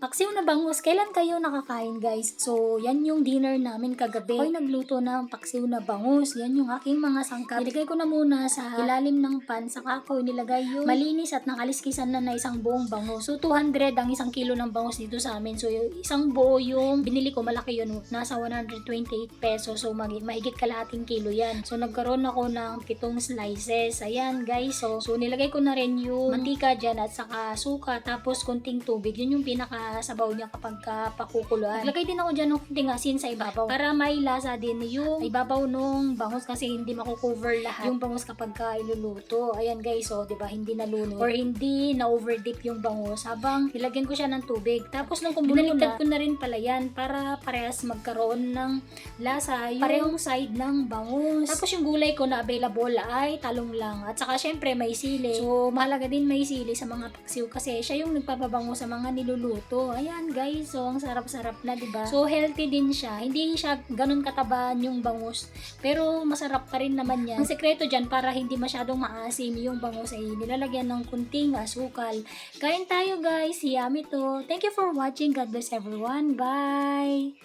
Paksiw na bangus, kailan kayo nakakain guys? So, yan yung dinner namin kagabi. Ako'y nagluto ng paksiw na bangus. Yan yung aking mga sangkap. Nilagay ko na muna sa ilalim ng pan. Saka ko nilagay yung malinis at nakaliskisan na na isang buong bangus. So, 200 ang isang kilo ng bangus dito sa amin. So, yung isang buo yung binili ko, malaki yun. Nasa 128 pesos. So, mag mahigit kalahating kilo yan. So, nagkaroon ako ng pitong slices. Ayan guys. So, so nilagay ko na rin yung mantika dyan at saka suka. Tapos, konting tubig. Yun yung pinaka sabaw niya kapag ka pakukuluan. Naglagay din ako dyan ng konting asin sa ibabaw para may lasa din yung ibabaw nung bangus kasi hindi makukover lahat yung bangus kapag ka iluluto. Ayan guys, so 'di ba hindi nalunod or hindi na overdip yung bangus habang nilagyan ko siya ng tubig. Tapos nung kumulo na, ko na rin pala yan para parehas magkaroon ng lasa yung parehong side ng bangus. Tapos yung gulay ko na available ay talong lang. At saka syempre may sili. So mahalaga din may sili sa mga paksiw kasi siya yung nagpapabango sa mga niluluto. Ayan guys, so ang sarap-sarap na 'di ba? So healthy din siya. Hindi siya ganun kataba yung bangus. Pero masarap pa rin naman yan. Ang sekreto dyan para hindi masyadong maasim yung bangus ay nilalagyan ng kunting asukal. Kain tayo guys, yummy to. Thank you for watching. God bless everyone. Bye!